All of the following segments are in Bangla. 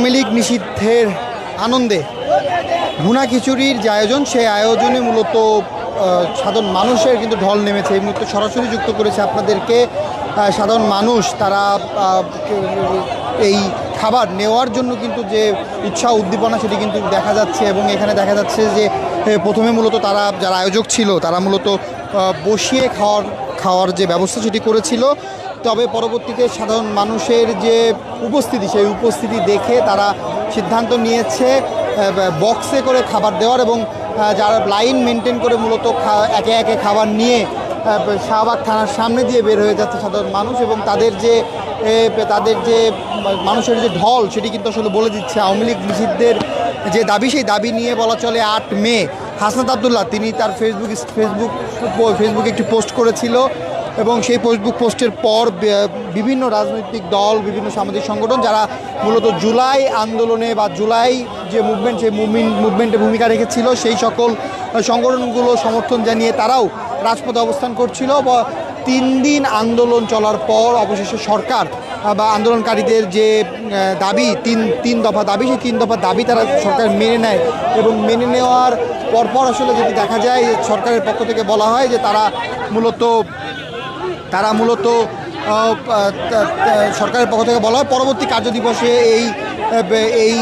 আওয়ামী লীগ নিষিদ্ধের আনন্দে ভুনা খিচুড়ির যে আয়োজন, সেই আয়োজনে মূলত সাধারণ মানুষের কিন্তু ঢল নেমেছে। এই মুহূর্তে সরাসরি যুক্ত করেছে আপনাদেরকে সাধারণ মানুষ। তারা এই খাবার নেওয়ার জন্য কিন্তু যে উৎসাহ, উদ্দীপনা, সেটি কিন্তু দেখা যাচ্ছে এবং এখানে দেখা যাচ্ছে যে প্রথমে মূলত তারা, যারা আয়োজক ছিল, তারা মূলত বসিয়ে খাওয়ার খাওয়ার যে ব্যবস্থা সেটি করেছিল। তবে পরবর্তীতে সাধারণ মানুষের যে উপস্থিতি, সেই উপস্থিতি দেখে তারা সিদ্ধান্ত নিয়েছে বক্সে করে খাবার দেওয়ার এবং যারা লাইন মেনটেন করে মূলত একে একে খাবার নিয়ে শাহবাগ থানার সামনে দিয়ে বের হয়ে যাচ্ছে সাধারণ মানুষ এবং তাদের যে তাদের যে মানুষের যে ঢল সেটি কিন্তু আসলে বলে দিচ্ছে। আওয়ামী লীগ নিষিদ্ধের যে দাবি, সেই দাবি নিয়ে বলা চলে আট মে। হাসনাত আবদুল্লাহ, তিনি তার ফেসবুক ফেসবুক ফেসবুকে একটি পোস্ট করেছিল। এবং সেই ফেসবুক পোস্টের পর বিভিন্ন রাজনৈতিক দল, বিভিন্ন সামাজিক সংগঠন যারা মূলত জুলাই আন্দোলনে বা জুলাই যে মুভমেন্ট সেই মুভমেন্ট মুভমেন্টে ভূমিকা রেখেছিল, সেই সকল সংগঠনগুলো সমর্থন জানিয়ে তারাও রাজপথে অবস্থান করছিল। বা, তিন দিন আন্দোলন চলার পর অবশেষে সরকার বা আন্দোলনকারীদের যে দাবি, তিন তিন দফা দাবি, সেই তিন দফা দাবি তারা সরকার মেনে নেয় এবং মেনে নেওয়ার পরপর আসলে যদি দেখা যায়, সরকারের পক্ষ থেকে বলা হয় যে তারা মূলত তারা মূলত সরকারের পক্ষ থেকে বলা হয় পরবর্তী কার্যদিবসে এই এই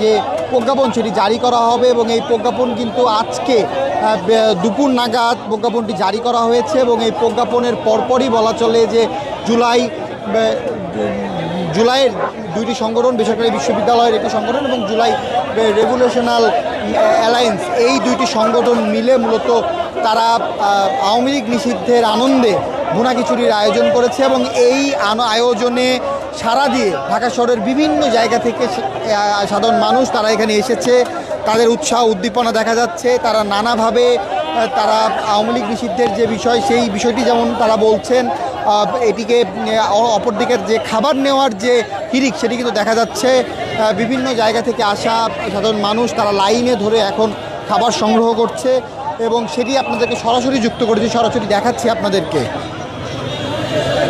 যে প্রজ্ঞাপন সেটি জারি করা হবে এবং এই প্রজ্ঞাপন কিন্তু আজকে দুপুর নাগাদ প্রজ্ঞাপনটি জারি করা হয়েছে এবং এই প্রজ্ঞাপনের পরপরই বলা চলে যে জুলাই জুলাইয়ের দুইটি সংগঠন, বেসরকারি বিশ্ববিদ্যালয়ের একটি সংগঠন এবং জুলাই রেগুলেশনাল অ্যালায়েন্স এই দুইটি সংগঠন মিলে মূলত তারা আওয়ামী লীগ নিষিদ্ধের আনন্দে ভুনা খিচুড়ির আয়োজন করেছে এবং এই আয়োজনে সারা দিয়ে ঢাকা শহরের বিভিন্ন জায়গা থেকে সাধারণ মানুষ তারা এখানে এসেছে। তাদের উৎসাহ, উদ্দীপনা দেখা যাচ্ছে। তারা নানাভাবে তারা আওয়ামী লীগ নিষিদ্ধের যে বিষয়, সেই বিষয়টি যেমন তারা বলছেন এটিকে অপরদিকের যে খাবার নেওয়ার যে হিরিক, সেটি কিন্তু দেখা যাচ্ছে। বিভিন্ন জায়গা থেকে আসা সাধারণ মানুষ তারা লাইনে ধরে এখন খাবার সংগ্রহ করছে এবং সেটি আপনাদেরকে সরাসরি যুক্ত করেছি, সরাসরি দেখাচ্ছি আপনাদেরকে।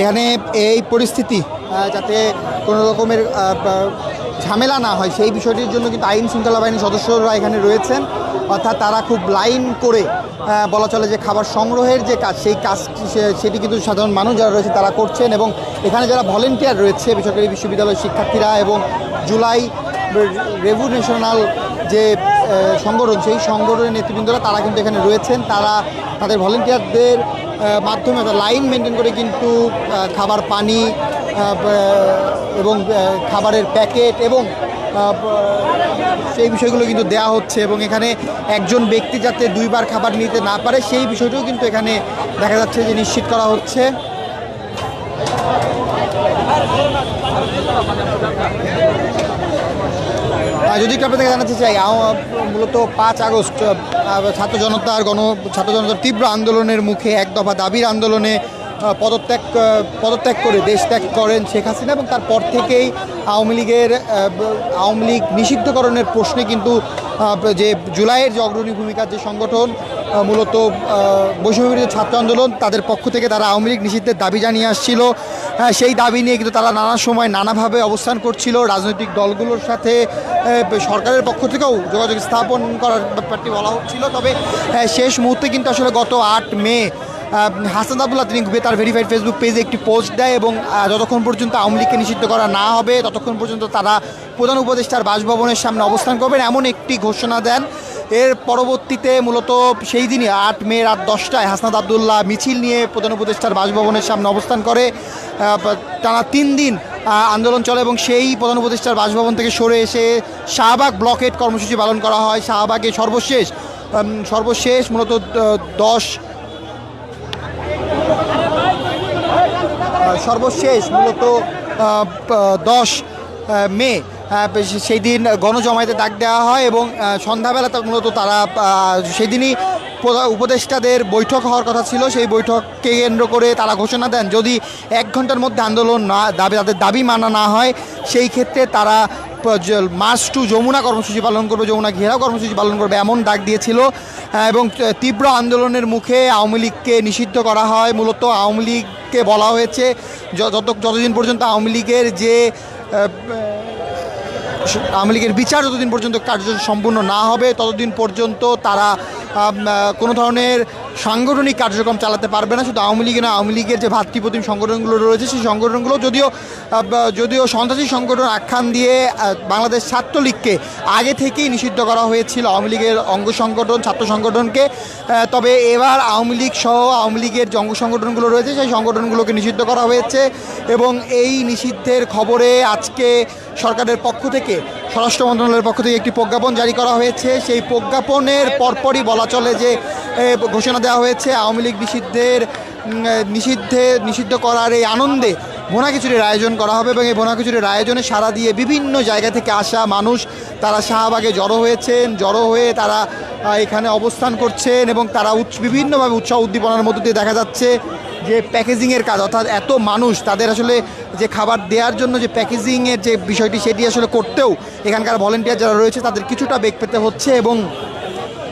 এখানে এই পরিস্থিতি যাতে কোনো রকমের ঝামেলা না হয়, সেই বিষয়টির জন্য কিন্তু আইন শৃঙ্খলা বাহিনীর সদস্যরা এখানে রয়েছেন। অর্থাৎ তারা খুব লাইন করে বলা চলে যে খাবার সংগ্রহের যে কাজ, সেই কাজ সেটি কিন্তু সাধারণ মানুষ যারা রয়েছে তারা করছেন এবং এখানে যারা ভলেন্টিয়ার রয়েছে, বেসরকারি বিশ্ববিদ্যালয়ের শিক্ষার্থীরা এবং জুলাই রেভুনেশনাল যে সংগঠন, সেই সংগঠনের নেতৃবৃন্দরা, তারা কিন্তু এখানে রয়েছেন। তারা তাদের ভলেন্টিয়ারদের মাধ্যমে লাইন মেনটেন করে কিন্তু খাবার পানি এবং খাবারের প্যাকেট এবং সেই বিষয়গুলো কিন্তু দেয়া হচ্ছে এবং এখানে একজন ব্যক্তি যাতে দুইবার খাবার নিতে না পারে, সেই বিষয়টিও কিন্তু এখানে দেখা যাচ্ছে যে নিশ্চিত করা হচ্ছে। যদি একটু জানাতে চাই মূলত পাঁচ আগস্ট ছাত্র জনতার গণ ছাত্র জনতার তীব্র আন্দোলনের মুখে এক দফা দাবির আন্দোলনে পদত্যাগ পদত্যাগ করে দেশ ত্যাগ করেন শেখ হাসিনা এবং তারপর থেকেই আওয়ামী লীগের আওয়ামী লীগ নিষিদ্ধকরণের প্রশ্নে কিন্তু যে জুলাইয়ের যে অগ্রণী ভূমিকার যে সংগঠন মূলত বৈষম্যবিরোধী ছাত্র আন্দোলন, তাদের পক্ষ থেকে তারা আওয়ামী লীগ নিষিদ্ধের দাবি জানিয়ে আসছিল। সেই দাবি নিয়ে কিন্তু তারা নানা সময় নানাভাবে অবস্থান করছিল। রাজনৈতিক দলগুলোর সাথে সরকারের পক্ষ থেকেও যোগাযোগ স্থাপন করার ব্যাপারটি বলা হচ্ছিল। তবে শেষ মুহূর্তে কিন্তু আসলে গত আট মে হাসান আবদুল্লাহ তিনি তার ভেরিফাইড ফেসবুক পেজে একটি পোস্ট দেয় এবং যতক্ষণ পর্যন্ত আওয়ামী লীগকে নিষিদ্ধ করা না হবে, ততক্ষণ পর্যন্ত তারা প্রধান উপদেষ্টার বাসভবনের সামনে অবস্থান করবেন, এমন একটি ঘোষণা দেন। এর পরবর্তীতে মূলত সেই দিনই আট মে রাত দশটায় হাসনাত আবদুল্লাহ মিছিল নিয়ে প্রধান উপদেষ্টার বাসভবনের সামনে অবস্থান করে। টানা তিন দিন আন্দোলন চলে এবং সেই প্রধান উপদেষ্টার বাসভবন থেকে সরে এসে শাহবাগ ব্লকেট কর্মসূচি পালন করা হয়। শাহবাগে সর্বশেষ সর্বশেষ মূলত দশ সর্বশেষ মূলত দশ মে সেই দিন গণজমায়েতে ডাক দেওয়া হয় এবং সন্ধ্যাবেলা মূলত তারা সেদিনই উপদেষ্টাদের বৈঠক হওয়ার কথা ছিল। সেই বৈঠককে কেন্দ্র করে তারা ঘোষণা দেন, যদি এক ঘণ্টার মধ্যে আন্দোলন না, দাবি, তাদের দাবি মানা না হয়, সেই ক্ষেত্রে তারা মার্চ টু যমুনা কর্মসূচি পালন করবে, যমুনা ঘেরাও কর্মসূচি পালন করবে এমন ডাক দিয়েছিল। এবং তীব্র আন্দোলনের মুখে আওয়ামী লীগকে নিষিদ্ধ করা হয়। মূলত আওয়ামী লীগকে বলা হয়েছে যত, যতদিন পর্যন্ত আওয়ামী লীগের যে আওয়ামী লীগের বিচার যতদিন পর্যন্ত কার্য সম্পূর্ণ না হবে ততদিন পর্যন্ত তারা কোনো ধরনের সাংগঠনিক কার্যক্রম চালাতে পারবে না, শুধু আওয়ামী লীগ না, আওয়ামী লীগের যে ভাতৃপ্রতিম সংগঠনগুলো রয়েছে, সেই সংগঠনগুলো যদিও যদিও সন্ত্রাসী সংগঠন আখ্যান দিয়ে বাংলাদেশ ছাত্রলীগকে আগে থেকেই নিষিদ্ধ করা হয়েছিল আওয়ামী লীগের অঙ্গ সংগঠন, ছাত্র সংগঠনকে তবে এবার আওয়ামী লীগ সহ আওয়ামী লীগের যে অঙ্গ সংগঠনগুলো রয়েছে, সেই সংগঠনগুলোকে নিষিদ্ধ করা হয়েছে এবং এই নিষিদ্ধের খবরে আজকে সরকারের পক্ষ থেকে স্বরাষ্ট্র মন্ত্রণালয়ের পক্ষ থেকে একটি প্রজ্ঞাপন জারি করা হয়েছে। সেই প্রজ্ঞাপনের পরপরই বলা চলে যে ঘোষণা দেওয়া হয়েছে আওয়ামী লীগ নিষিদ্ধের নিষিদ্ধে, নিষিদ্ধ করার এই আনন্দে খিচুড়ির আয়োজন করা হবে এবং এই খিচুড়ির আয়োজনে সারা দিয়ে বিভিন্ন জায়গা থেকে আসা মানুষ, তারা শাহবাগে জড়ো হয়েছেন, জড়ো হয়ে তারা এখানে অবস্থান করছেন এবং তারা উৎস- বিভিন্নভাবে উৎসাহ উদ্দীপনার মধ্য দিয়ে দেখা যাচ্ছে। যে প্যাকেজিংয়ের কাজ, অর্থাৎ এত মানুষ তাদের আসলে যে খাবার দেওয়ার জন্য যে প্যাকেজিংয়ের যে বিষয়টি সেটি আসলে করতেও এখানকার ভলেন্টিয়ার যারা রয়েছে তাদের কিছুটা বেগ পেতে হচ্ছে এবং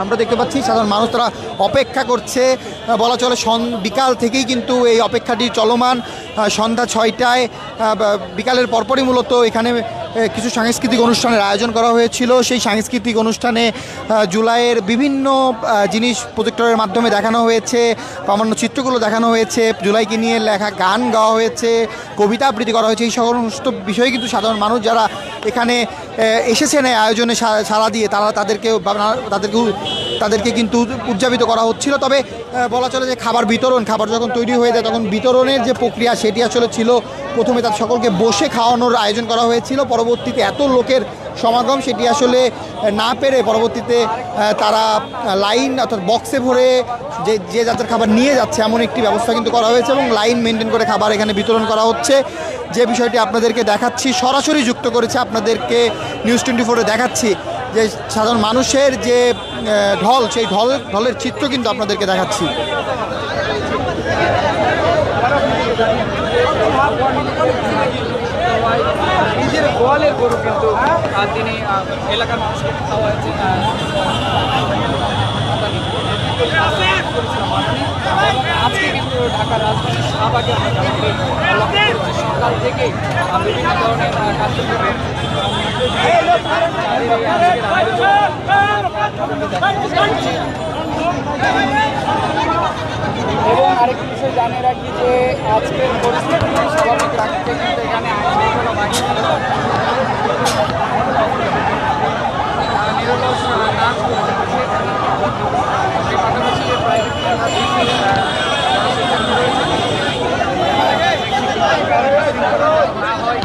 আমরা দেখতে পাচ্ছি সাধারণ মানুষ তারা অপেক্ষা করছে। বলা চলে সন, বিকাল থেকেই কিন্তু এই অপেক্ষাটি চলমান। সন্ধ্যা ছয়টায় বিকালের পরপরই মূলত এখানে কিছু সাংস্কৃতিক অনুষ্ঠানের আয়োজন করা হয়েছিল। সেই সাংস্কৃতিক অনুষ্ঠানে জুলাইয়ের বিভিন্ন জিনিস প্রজেক্টরের মাধ্যমে দেখানো হয়েছে, প্রামাণ্য চিত্রগুলো দেখানো হয়েছে, জুলাইকে নিয়ে লেখা গান গাওয়া হয়েছে, কবিতা আবৃত্তি করা হয়েছে, এই সমস্ত বিষয়ে কিন্তু সাধারণ মানুষ যারা এখানে এসেছেন এই আয়োজনে সাড়া দিয়ে তারা তাদেরকে তাদেরকে তাদেরকে কিন্তু উদযাপিত করা হচ্ছিল। তবে বলা চলে যে খাবার বিতরণ, খাবার যখন তৈরি হয়ে যায়, তখন বিতরণের যে প্রক্রিয়া সেটি আসলে ছিল, প্রথমে তার সকলকে বসে খাওয়ানোর আয়োজন করা হয়েছিল। পরবর্তীতে এত লোকের সমাগম সেটি আসলে না পেরে পরবর্তীতে তারা লাইন অর্থাৎ বক্সে ভরে যে যে যাদের খাবার নিয়ে যাচ্ছে, এমন একটি ব্যবস্থা কিন্তু করা হয়েছে এবং লাইন মেনটেন করে খাবার এখানে বিতরণ করা হচ্ছে। যে বিষয়টি আপনাদেরকে দেখাচ্ছি, সরাসরি যুক্ত করেছে আপনাদেরকে নিউজ টোয়েন্টি ফোরে দেখাচ্ছি যে সাধারণ মানুষের যে ঢল, সেই ঢল, ঢলের চিত্র কিন্তু আপনাদেরকে দেখাচ্ছি। এলাকার মানুষকে খাওয়াচ্ছেন আজকে কিন্তু ঢাকার রাজধানী শাহবাগে থেকে বিভিন্ন ধরনের এবং আরেকটি বিষয় জানিয়ে রাখি যে আজকের পরিস্থিতি স্বাভাবিক রাখতে কিন্তু এখানে আইন কোনো বাহিনী নিরলস করছে সে পাশাপাশি যে প্রাইভেট না হয়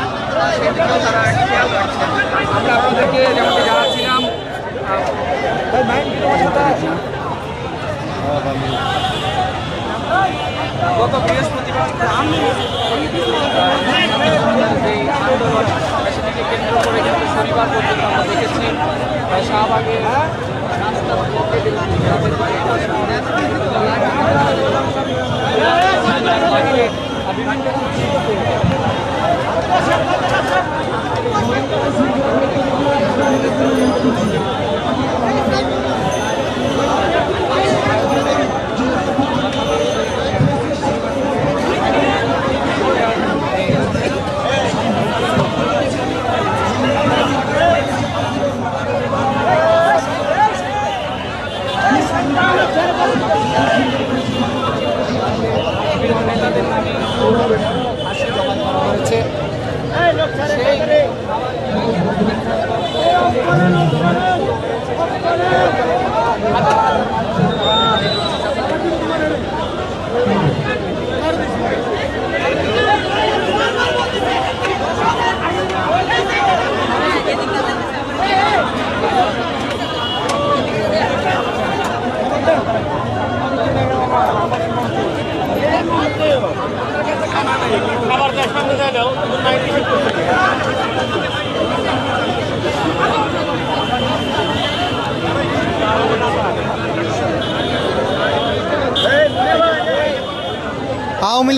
সেদিকেও তারা খেয়াল রাখছে আমরা আপনাদেরকে যেমনটি জানাচ্ছিলাম ভাই মাইন্ড তোমার সাথে আছে গত বৃহস্পতিবার আমি এই আন্দোলন সেটিকে কেন্দ্র করে কিন্তু শনিবার পর্যন্ত আমরা দেখেছি শাহবাগে বিভিন্ন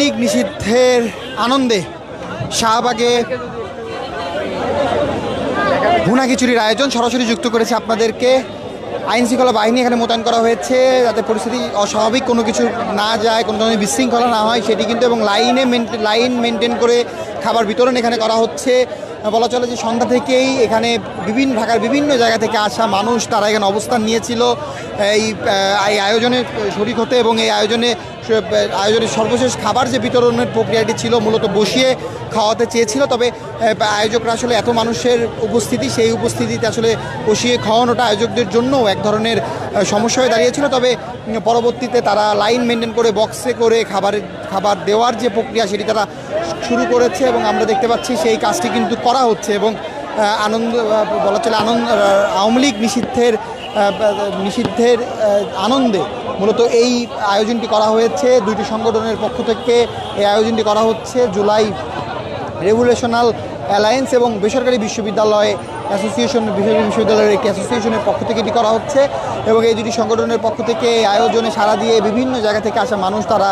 লীগ নিষিদ্ধের আনন্দে শাহবাগে ভুনা খিচুড়ির আয়োজন সরাসরি যুক্ত করেছে আপনাদেরকে। আইন শৃঙ্খলা বাহিনী এখানে মোতায়েন করা হয়েছে, যাতে পরিস্থিতি অস্বাভাবিক, কোনো কিছু না যায়, কোনো ধরনের বিশৃঙ্খলা না হয়, সেটি কিন্তু এবং লাইনে লাইন মেনটেন করে খাবার বিতরণ এখানে করা হচ্ছে। বলা চলে যে সন্ধ্যা থেকেই এখানে বিভিন্ন ঢাকার বিভিন্ন জায়গা থেকে আসা মানুষ তারা এখানে অবস্থান নিয়েছিল। এই এই আয়োজনে শরিক হতে এবং এই আয়োজনে আয়োজনের সর্বশেষ খাবার যে বিতরণের প্রক্রিয়াটি ছিল মূলত বসিয়ে খাওয়াতে চেয়েছিল। তবে আয়োজকরা আসলে এত মানুষের উপস্থিতি, সেই উপস্থিতিতে আসলে বসিয়ে খাওয়ানোটা আয়োজকদের জন্য এক ধরনের সমস্যা হয়ে দাঁড়িয়েছিল। তবে পরবর্তীতে তারা লাইন মেনটেন করে, বক্সে করে খাবারের, খাবার দেওয়ার যে প্রক্রিয়া, সেটি তারা শুরু করেছে এবং আমরা দেখতে পাচ্ছি সেই কাজটি কিন্তু করা হচ্ছে এবং আনন্দ বলা চলে আনন্দ আওয়ামী লীগ নিষিদ্ধের নিষিদ্ধের আনন্দে মূলত এই আয়োজনটি করা হয়েছে। দুইটি সংগঠনের পক্ষ থেকে এই আয়োজনটি করা হচ্ছে। জুলাই রেভুলেশনাল অ্যালায়েন্স এবং বেসরকারি বিশ্ববিদ্যালয় অ্যাসোসিয়েশন, বেসরকারি বিশ্ববিদ্যালয়ের একটি অ্যাসোসিয়েশনের পক্ষ থেকে এটি করা হচ্ছে এবং এই দুটি সংগঠনের পক্ষ থেকে এই আয়োজনে সাড়া দিয়ে বিভিন্ন জায়গা থেকে আসা মানুষ তারা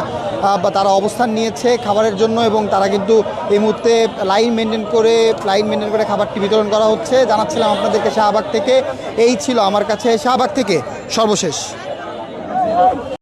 বা তারা অবস্থান নিয়েছে খাবারের জন্য এবং তারা কিন্তু এই মুহূর্তে লাইন মেনটেন করে, লাইন মেনটেন করে খাবারটি বিতরণ করা হচ্ছে। জানাচ্ছিলাম আপনাদেরকে শাহবাগ থেকে। এই ছিল আমার কাছে শাহবাগ থেকে। সর্বশেষ।